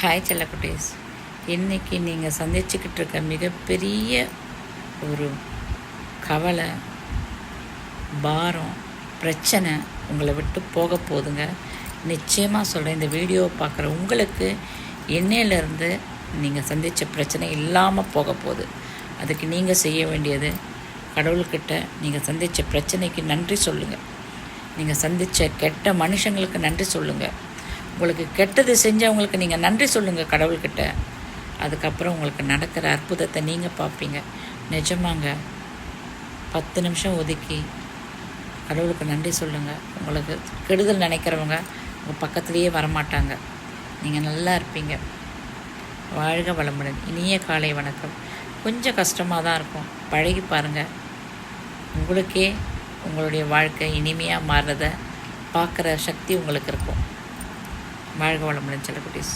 Hi செல்லக்குட்டீஸ் இன்றைக்கி நீங்கள் சந்திச்சுக்கிட்டு இருக்க மிகப்பெரிய ஒரு கவலை பாரம் பிரச்சனை உங்களை விட்டு போக போதுங்க நிச்சயமாக சொல்கிறேன் இந்த வீடியோவை பார்க்குற உங்களுக்கு என்னையிலேருந்து நீங்கள் சந்தித்த பிரச்சனை இல்லாமல் போக போகுது. அதுக்கு நீங்கள் செய்ய வேண்டியது கடவுள்கிட்ட நீங்கள் சந்தித்த பிரச்சனைக்கு நன்றி சொல்லுங்கள் நீங்கள் சந்தித்த கெட்ட மனுஷங்களுக்கு நன்றி சொல்லுங்கள் உங்களுக்கு கெட்டது செஞ்சவங்களுக்கு நீங்கள் நன்றி சொல்லுங்கள் கடவுள்கிட்ட. அதுக்கப்புறம் உங்களுக்கு நடக்கிற அற்புதத்தை நீங்கள் பார்ப்பீங்க. நிஜமாங்க. பத்து நிமிஷம் ஒதுக்கி கடவுளுக்கு நன்றி சொல்லுங்கள் உங்களுக்கு கெடுதல் நினைக்கிறவங்க உங்கள் பக்கத்துலேயே வரமாட்டாங்க. நீங்கள் நல்லா இருப்பீங்க. வாழ்க வளமுடன். இனிய காலை வணக்கம். கொஞ்சம் கஷ்டமாக தான் இருக்கும். பழகி பாருங்கள் உங்களுக்கே உங்களுடைய வாழ்க்கை இனிமையாக மாறுறத பார்க்குற சக்தி உங்களுக்கு இருக்கும். வாழ்க வளமுடன் செல்லக்குட்டீஸ்